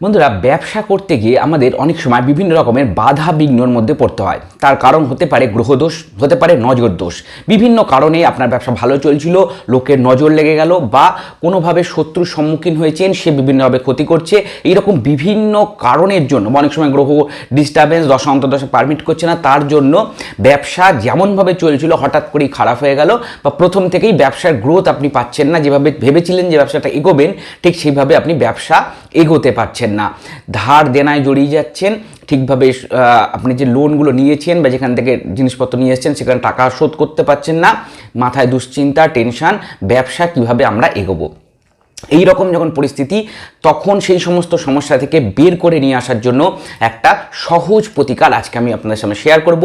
বন্ধুরা, ব্যবসা করতে গিয়ে আমাদের অনেক সময় বিভিন্ন রকমের বাধা বিঘ্নর মধ্যে পড়তে হয়। তার কারণ হতে পারে গ্রহদোষ, হতে পারে নজর দোষ। বিভিন্ন কারণে আপনার ব্যবসা ভালো চলছিল, লোকের নজর লেগে গেল বা কোনোভাবে শত্রুর সম্মুখীন হয়েছেন, সে বিভিন্নভাবে ক্ষতি করছে। এইরকম বিভিন্ন কারণের জন্য অনেক সময় গ্রহ ডিস্টারবেন্স দশা, অন্তর্দশা পারমিট করছে না, তার জন্য ব্যবসা যেমনভাবে চলছিল, হঠাৎ করেই খারাপ হয়ে গেল বা প্রথম থেকেই ব্যবসার গ্রোথ আপনি পাচ্ছেন না। যেভাবে ভেবেছিলেন যে ব্যবসাটা এগোবেন, ঠিক সেইভাবে আপনি ব্যবসা এগোতে পারছেন না। ধার দেনায় জড়িয়ে যাচ্ছেন। ঠিকভাবে আপনি যে লোনগুলো নিয়েছেন বা যেখান থেকে জিনিসপত্র নিয়ে এসছেন, সেখানে টাকা শোধ করতে পারছেন না। মাথায় দুশ্চিন্তা টেনশান ব্যবসা কীভাবে আমরা এগোবো? এই রকম যখন পরিস্থিতি, তখন সেই সমস্ত সমস্যা থেকে বের করে নিয়ে আসার জন্য একটা সহজ প্রতিকার আজকে আমি আপনাদের সামনে শেয়ার করব।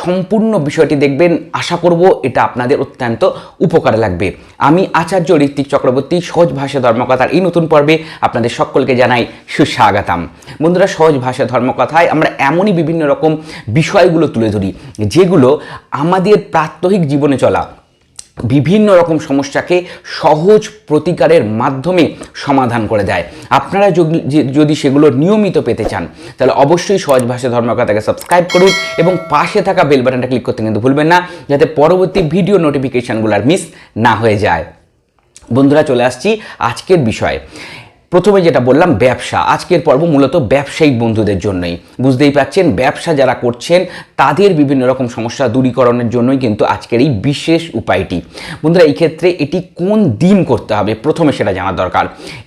সম্পূর্ণ বিষয়টি দেখবেন, আশা করব এটা আপনাদের অত্যন্ত উপকারে লাগবে। আমি আচার্য ঋত্বিক চক্রবর্তী, সহজ ভাষা ধর্মকথার এই নতুন পর্বে আপনাদের সকলকে জানাই সুস্বাগতম। বন্ধুরা, সহজ ভাষা ধর্মকথায় আমরা এমনই বিভিন্ন রকম বিষয়গুলো তুলে ধরি, যেগুলো আমাদের প্রাত্যহিক জীবনে চলা বিভিন্ন রকম সমস্যাকে সহজ প্রতিকারের মাধ্যমে সমাধান করে দেয়। আপনারা যদি- সেগুলো নিয়মিত পেতে চান, তাহলে অবশ্যই সহজ ভাষা ধর্মকথাকে সাবস্ক্রাইব করুন এবং পাশে থাকা বেল বাটনটা ক্লিক করতে কিন্তু ভুলবেন না, যাতে পরবর্তী ভিডিও নোটিফিকেশানগুলো আর মিস না হয়ে যায়। বন্ধুরা, চলে আসছি আজকের বিষয়ে। প্রথমে যেটা বললাম, ব্যবসা। আজকের পর্ব মূলত ব্যবসায়িক বন্ধুদের জন্যই। বুঝতেই পাচ্ছেন ব্যবসা যারা করছেন, তাদের বিভিন্ন রকম সমস্যা দূরীকরণের জন্যই কিন্তু আজকের এই বিশেষ উপায়টি। বন্ধুরা, এই ক্ষেত্রে এটি কোন দিন করতে হবে? প্রথমে সেটা জানা দরকার।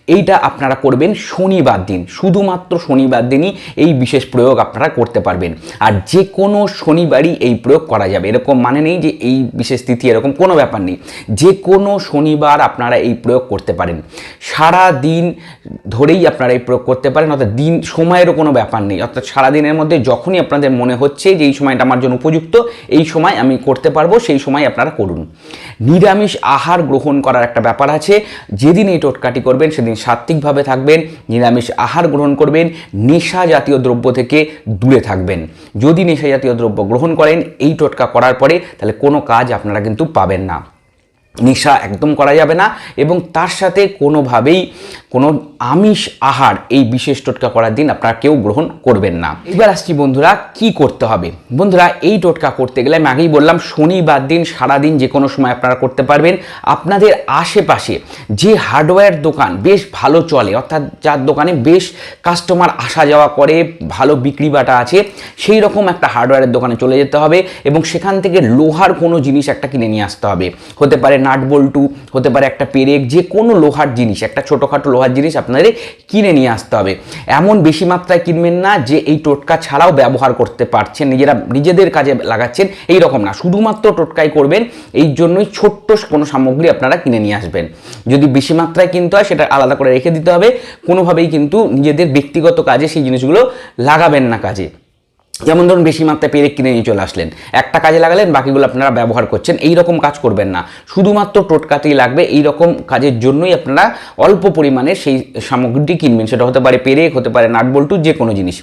এইটা আপনারা করবেন শনিবার দিন। শুধুমাত্র শনিবার দিনই এই বিশেষ প্রয়োগ আপনারা করতে পারবেন। আর যে কোনো শনিবারই এই প্রয়োগ করা যাবে। এরকম মানে নেই যে এই বিশেষ তিথি এরকম কোনো ব্যাপার নেই। যে কোনো শনিবার আপনারা এই প্রয়োগ করতে পারেন। সারা দিন ধরেই আপনারা এই প্রয়োগ করতে পারেন, অর্থাৎ দিন, সময়েরও কোনো ব্যাপার নেই। অর্থাৎ সারা দিনের মধ্যে যখনই আপনাদের মনে হচ্ছে যে এই সময়টা আমার জন্য উপযুক্ত, এই সময় আমি করতে পারব, সেই সময় আপনারা করুন। নিরামিষ আহার গ্রহণ করার একটা ব্যাপার আছে। যেদিন এই টোটকাটি করবেন, সেদিন সাত্ত্বিকভাবে থাকবেন, নিরামিষ আহার গ্রহণ করবেন, নেশা জাতীয় দ্রব্য থেকে দূরে থাকবেন। যদি নেশা জাতীয় দ্রব্য গ্রহণ করেন, এই টোটকা করার পরে তাহলে কোনো কাজ আপনারা কিন্তু পাবেন না। নেশা একদম করা যাবে না এবং তার সাথে কোনোভাবেই কোনো আমিষ আহার এই বিশেষ টোটকা করার দিন আপনারা কেউ গ্রহণ করবেন না। এবার আসছি বন্ধুরা, কি করতে হবে? বন্ধুরা, এই টোটকা করতে গেলে আমি আগেই বললাম, শনিবার দিন, সারাদিন যে কোনো সময় আপনারা করতে পারবেন। আপনাদের আশেপাশে যে হার্ডওয়্যার দোকান বেশ ভালো চলে, অর্থাৎ যার দোকানে বেশ কাস্টমার আসা যাওয়া করে, ভালো বিক্রি বাটা আছে, সেই রকম একটা হার্ডওয়্যারের দোকানে চলে যেতে হবে এবং সেখান থেকে লোহার কোনো জিনিস একটা কিনে নিয়ে আসতে হবে। হতে পারে নাট বল্টু হতে পারে, একটা পেরেক, যে কোনো লোহার জিনিস, একটা ছোটোখাটো লোহার জিনিস আপনাদের কিনে নিয়ে আসতে হবে। এমন বেশি মাত্রায় কিনবেন না যে এই টোটকা ছাড়াও ব্যবহার করতে পারছেন, নিজেরা, নিজেদের কাজে লাগাচ্ছেন এই রকম না। শুধুমাত্র টোটকাই করবেন, এই জন্যই ছোট্ট কোনো সামগ্রী আপনারা কিনে নিয়ে আসবেন। যদি বেশি মাত্রায় কিনতে হয়, সেটা আলাদা করে রেখে দিতে হবে। কোনোভাবেই কিন্তু নিজেদের ব্যক্তিগত কাজে সেই জিনিসগুলো লাগাবেন না কাজে। যেমন ধরুন বেশি মাত্রায় পেরেক কিনে নিয়ে চলে আসলেন, একটা কাজে লাগালেন, বাকিগুলো আপনারা ব্যবহার করছেন এই রকম কাজ করবেন না। শুধুমাত্র টোটকাতেই লাগবে এই রকম কাজের জন্যই আপনারা অল্প পরিমাণে সেই সামগ্রীটি কিনবেন। সেটা হতে পারে পেরেক, হতে পারে নাটবল্টু যে কোনো জিনিস।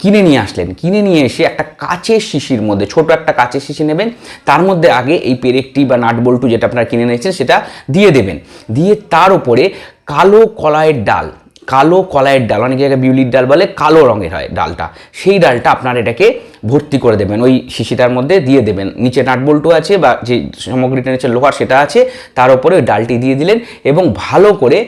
কিনে নিয়ে আসলেন, কিনে নিয়ে এসে একটা কাচের শিশির মধ্যে, ছোট একটা কাচের শিশি নেবেন, তার মধ্যে আগে এই পেরেকটি বা নাটবল্টু যেটা আপনারা কিনে নিয়েছেন, সেটা দিয়ে দেবেন। দিয়ে তার উপরে কালো কলাইয়ের ডাল কালো কলাইয়ের ডাল, অনেক বিউলির ডাল বলে, কালো রঙের হয় ডালটা। সেই ডালটা আপনার এটাকে ভর্তি করে দেবেন। ওই শিশিটার মধ্যে দিয়ে দেবেন। নিচে নাটবল্টু আছে বা যে সামগ্রীটা নিচে লোহার সেটা আছে, তার উপরে ওই ডালটি দিয়ে দিলেন এবং ভালো করে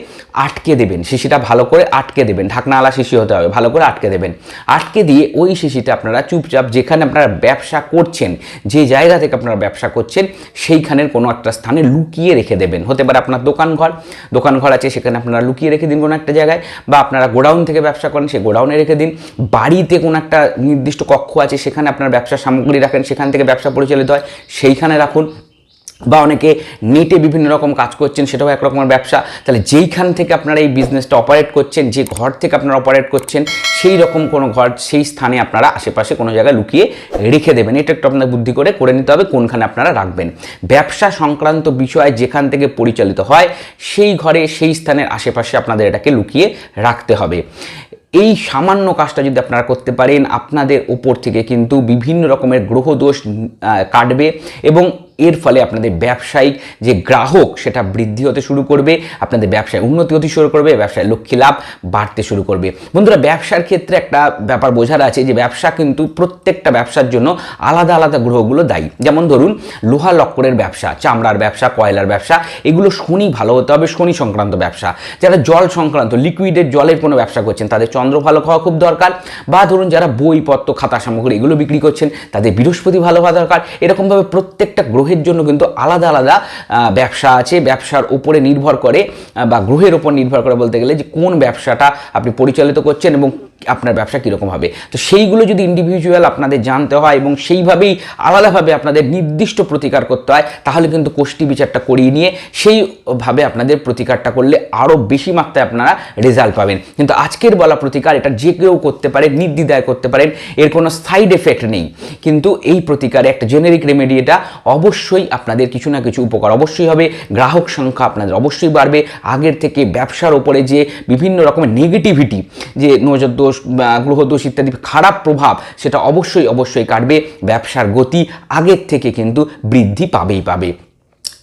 আটকে দেবেন। শিশিটা ভালো করে আটকে দেবেন। ঢাকনাওয়ালা শিশি হতে হবে, ভালো করে আটকে দেবেন। আটকে দিয়ে ওই শিশিটা আপনারা চুপচাপ যেখানে আপনারা ব্যবসা করছেন, যে জায়গা থেকে আপনারা ব্যবসা করছেন, সেইখানের কোনো একটা স্থানে লুকিয়ে রেখে দেবেন। হতে পারে আপনার দোকান ঘর দোকান ঘর আছে সেখানে আপনারা লুকিয়ে রেখে দিন কোনো একটা জায়গায়, বা আপনারা গোডাউন থেকে ব্যবসা করেন সেই গোডাউনে রেখে দিন। বাড়িতে কোনো একটা নির্দিষ্ট কক্ষ আছে সেখানে আপনার ব্যবসার সামগ্রী রাখেন, সেখান থেকে ব্যবসা পরিচালিত হয়, সেইখানে রাখুন। বা অনেকে নেটে বিভিন্ন রকম কাজ করছেন, সেটাও একরকমের ব্যবসা। তাহলে যেইখান থেকে আপনারা এই বিজনেসটা অপারেট করছেন, যে ঘর থেকে আপনারা অপারেট করছেন, সেই রকম কোনো ঘর, সেই স্থানে আপনারা আশেপাশে কোনো জায়গায় লুকিয়ে রেখে দেবেন। এটা একটু আপনার বুদ্ধি করে করে নিতে হবে, কোনখানে আপনারা রাখবেন। ব্যবসা সংক্রান্ত বিষয় যেখান থেকে পরিচালিত হয়, সেই ঘরে, সেই স্থানের আশেপাশে আপনাদের এটাকে লুকিয়ে রাখতে হবে। এই সামান্য কাজটা যদি আপনারা করতে পারেন, আপনাদের ওপর থেকে কিন্তু বিভিন্ন রকমের গ্রহদোষ কাটবে এবং এর ফলে আপনাদের ব্যবসায়িক যে গ্রাহক, সেটা বৃদ্ধি হতে শুরু করবে, আপনাদের ব্যবসায় উন্নতি হতে শুরু করবে, ব্যবসায় লক্ষ্মী লাভ বাড়তে শুরু করবে। বন্ধুরা, ব্যবসার ক্ষেত্রে একটা ব্যাপার বোঝার আছে যে ব্যবসা কিন্তু প্রত্যেকটা ব্যবসার জন্য আলাদা আলাদা গ্রহগুলো দায়ী। যেমন ধরুন, লোহা লক্করের ব্যবসা, চামড়ার ব্যবসা, কয়লার ব্যবসা, এগুলো শনি ভালো হতে হবে, শনি সংক্রান্ত ব্যবসা। যারা জল সংক্রান্ত, লিকুইডের জলের কোনো ব্যবসা করছেন, তাদের চন্দ্র ভালো খাওয়া খুব দরকার। বা ধরুন, যারা বইপত্র, খাতা সামগ্রী এগুলো বিক্রি করছেন, তাদের বৃহস্পতি ভালো হওয়া দরকার। এরকমভাবে প্রত্যেকটা গ্রহের জন্য কিন্তু আলাদা আলাদা ব্যবসা আছে। ব্যবসার উপরে নির্ভর করে বা গ্রহের উপর নির্ভর করে বলতে গেলে যে কোন ব্যবসাটা আপনি পরিচালিত করছেন এবং আপনার ব্যবসা কীরকম হবে? তো সেইগুলো যদি ইন্ডিভিজুয়াল আপনাদের জানতে হয় এবং সেইভাবেই আলাদাভাবে আপনাদের নির্দিষ্ট প্রতিকার করতে হয়, তাহলে কিন্তু কোষ্ঠী বিচারটা করিয়ে নিয়ে সেইভাবে আপনাদের প্রতিকারটা করলে আরও বেশি মাত্রায় আপনারা রেজাল্ট পাবেন। কিন্তু আজকের বলা প্রতিকার, এটা যে কেউ করতে পারে নির্দ্বিধায় করতে পারেন, এর কোনো সাইড এফেক্ট নেই। কিন্তু এই প্রতিকারে একটা জেনেরিক রেমেডি এটা অবশ্যই আপনাদের কিছু না কিছু উপকার অবশ্যই হবে। গ্রাহক সংখ্যা আপনাদের অবশ্যই বাড়বে। আগের থেকে ব্যবসার ওপরে যে বিভিন্ন রকমের নেগেটিভিটি যে নজর দোষ গ্রহদোষ ইত্যাদি খারাপ প্রভাব সেটা অবশ্যই অবশ্যই কাটবে। ব্যবসার গতি আগের থেকে কিন্তু বৃদ্ধি পাবেই পাবে।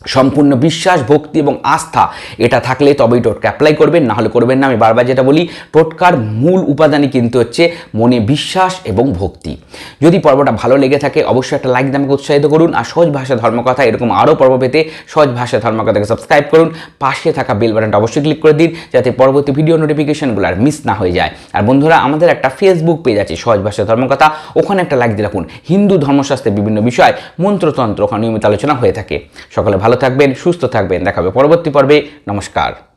সম্পূর্ণ বিশ্বাস, ভক্তি এবং আস্থা, এটা থাকলে তবেই টোটকা অ্যাপ্লাই করবেন না হলে করবেন না। আমি বারবার যেটা বলি, টোটকার মূল উপাদানই কিন্তু হচ্ছে মনে বিশ্বাস এবং ভক্তি। যদি পর্বটা ভালো লেগে থাকে, অবশ্যই একটা লাইক আমাকে উৎসাহিত করুন, আর সহজ ভাষা ধর্মকথা, এরকম আরও পর্ব পেতে সহজ ভাষা ধর্মকথাকে সাবস্ক্রাইব করুন। পাশে থাকা বেল বাটনটা অবশ্যই ক্লিক করে দিন, যাতে পরবর্তী ভিডিও নোটিফিকেশনগুলো আর মিস না হয়ে যায়। আর বন্ধুরা, আমাদের একটা ফেসবুক পেজ আছে, সহজ ভাষা ধর্মকথা। ওখানে একটা লাইক দিয়ে রাখুন। হিন্দু ধর্মশাস্ত্রের বিভিন্ন বিষয়, মন্ত্রতন্ত্র ওখানে নিয়মিত আলোচনা হয়ে থাকে। সকলে ভালো থাকবেন সুস্থ থাকবেন। দেখাবে পরবর্তী পর্বে। নমস্কার।